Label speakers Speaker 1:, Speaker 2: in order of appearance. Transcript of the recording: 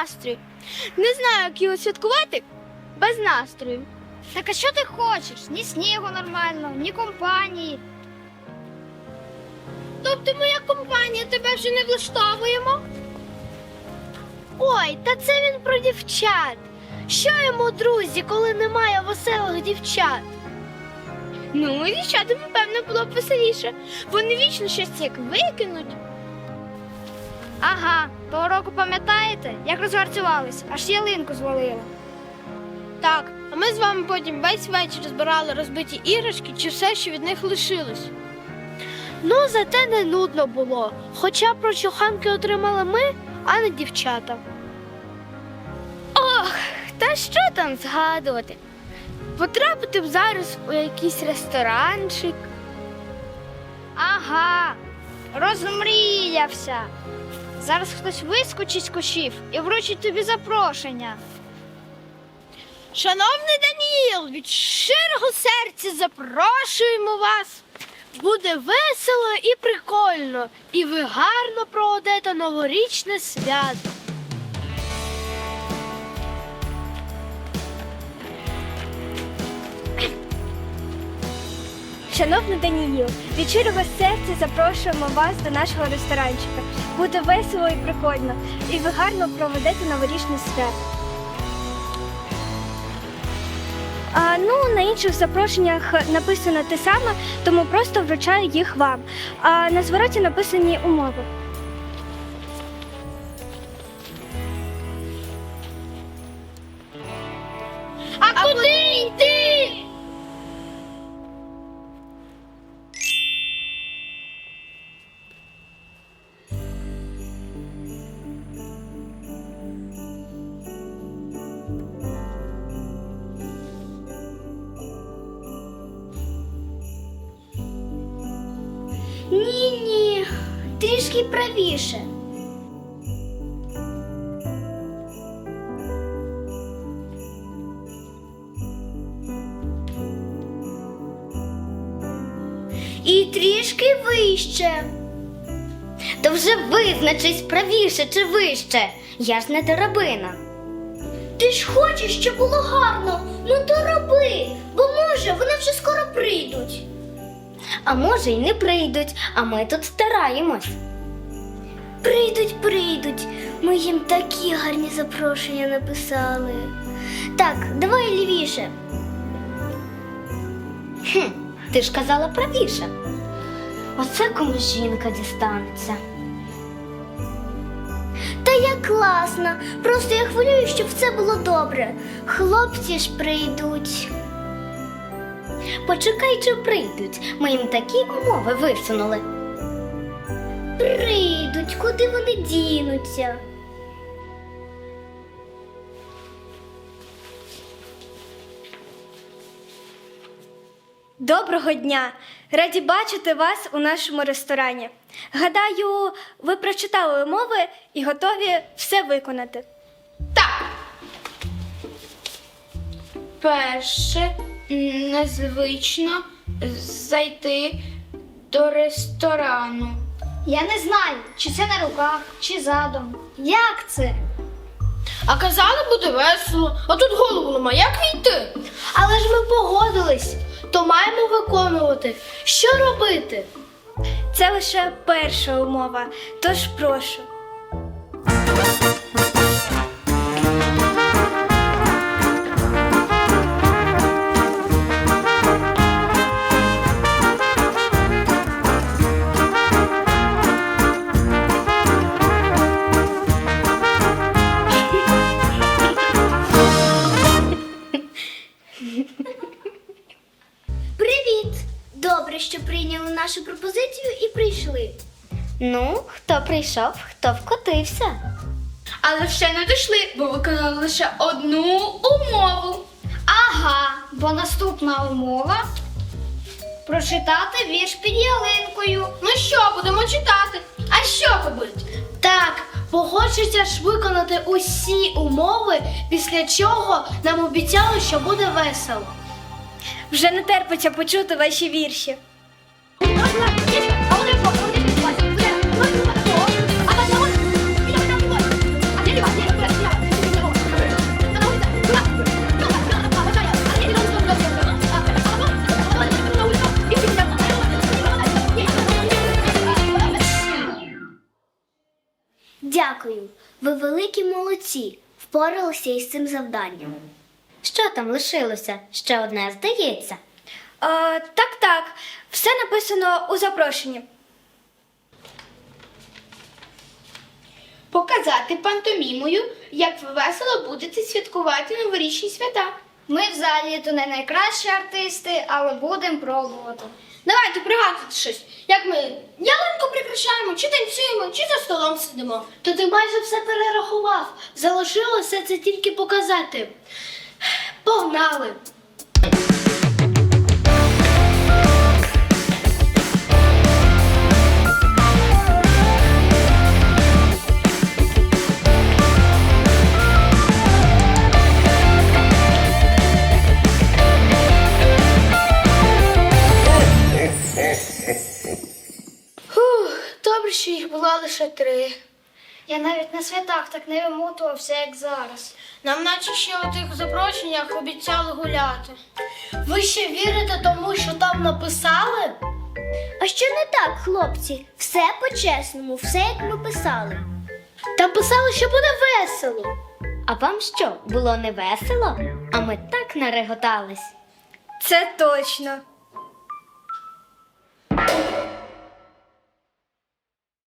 Speaker 1: настрою. Не знаю, як його святкувати без настрою.
Speaker 2: Так а що ти хочеш? Ні снігу нормально, ні компанії.
Speaker 1: Тобто моя компанія тебе вже не влаштовуємо? Ой, та це він про дівчат. Що йому, друзі, коли немає веселих дівчат? Ну, дівчатам, напевно, було б веселіше. Вони вічно щось як викинуть.
Speaker 2: Ага, того року пам'ятаєте, як розгарцювались, аж ялинку звалило.
Speaker 1: Так, а ми з вами потім весь вечір збирали розбиті іграшки чи все, що від них лишилось. Ну, зате не нудно було. Хоча прочуханки отримали ми, а не дівчата. Ох, та що там згадувати? Потрапити б зараз у якийсь ресторанчик.
Speaker 2: Ага, розмріявся. Зараз хтось вискочить з кущів і вручить тобі запрошення.
Speaker 1: Шановний Даніїл, від щирого серця запрошуємо вас. Буде весело і прикольно, і ви гарно проведете новорічне свято.
Speaker 3: Шановний Даніїл, від щирого серця запрошуємо вас до нашого ресторанчика. Буде весело і прикольно, і ви гарно проведете новорічне свято. А, ну, на інших запрошеннях написано те саме, тому просто вручаю їх вам. А на звороті написані умови.
Speaker 1: А, куди йти?
Speaker 3: Трішки правіше. І трішки вище.
Speaker 4: То вже визначись правіше чи вище. Я ж не терабина.
Speaker 3: Ти ж хочеш, щоб було гарно. Ну то роби, бо може вони вже скоро прийдуть.
Speaker 4: А може й не прийдуть, а ми тут стараємось.
Speaker 3: Прийдуть, прийдуть. Ми їм такі гарні запрошення написали. Так, давай лівіше.
Speaker 4: Хм, ти ж казала правіше. Оце кому жінка дістанеться.
Speaker 3: Та я класна. Просто я хвилюю, щоб все було добре. Хлопці ж прийдуть.
Speaker 4: Почекай, чи прийдуть. Ми їм такі умови висунули.
Speaker 3: Прийдуть, куди вони дінуться. Доброго дня! Раді бачити вас у нашому ресторані. Гадаю, ви прочитали умови і готові все виконати.
Speaker 1: Так. Перше, незвично зайти до ресторану.
Speaker 2: Я не знаю, чи це на руках, чи задом. Як це?
Speaker 1: А казали, буде весело, а тут голову нема. Як війти? Але ж ми погодились, то маємо виконувати. Що робити?
Speaker 3: Це лише перша умова, тож прошу. Нашу пропозицію і прийшли.
Speaker 4: Ну, хто прийшов, хто вкотився.
Speaker 1: Але ще не дійшли, бо виконали лише одну умову.
Speaker 2: Ага, бо наступна умова Прочитати вірш під ялинкою.
Speaker 1: Ну що, будемо читати? А що робити? Так, бо хочеться ж виконати усі умови, після чого нам обіцяли, що буде весело.
Speaker 3: Вже не терпиться почути ваші вірші.
Speaker 4: Дякую. Ви великі молодці. Впоралися із цим завданням. Що там лишилося? Ще одне, здається.
Speaker 3: А, так, так. Все написано у запрошенні.
Speaker 1: Показати пантомімою, як ви весело будете святкувати новорічні свята.
Speaker 2: Ми в залі то не найкращі артисти, але будемо пробувати.
Speaker 1: Давайте пригадуйте щось, як ми ялинку прикрашаємо, чи танцюємо, чи за столом сидимо. То ти майже все перерахував. Залишилося це тільки показати. Погнали! Лише три.
Speaker 2: Я навіть на святах так не вимотувався, як зараз.
Speaker 1: Нам наче ще у тих запрошеннях обіцяли гуляти. Ви ще вірите тому, що там написали?
Speaker 4: А що не так, хлопці? Все по-чесному, все як ми писали.
Speaker 1: Там писали, що буде весело.
Speaker 4: А вам що, було не весело? А ми так нареготались.
Speaker 3: Це точно.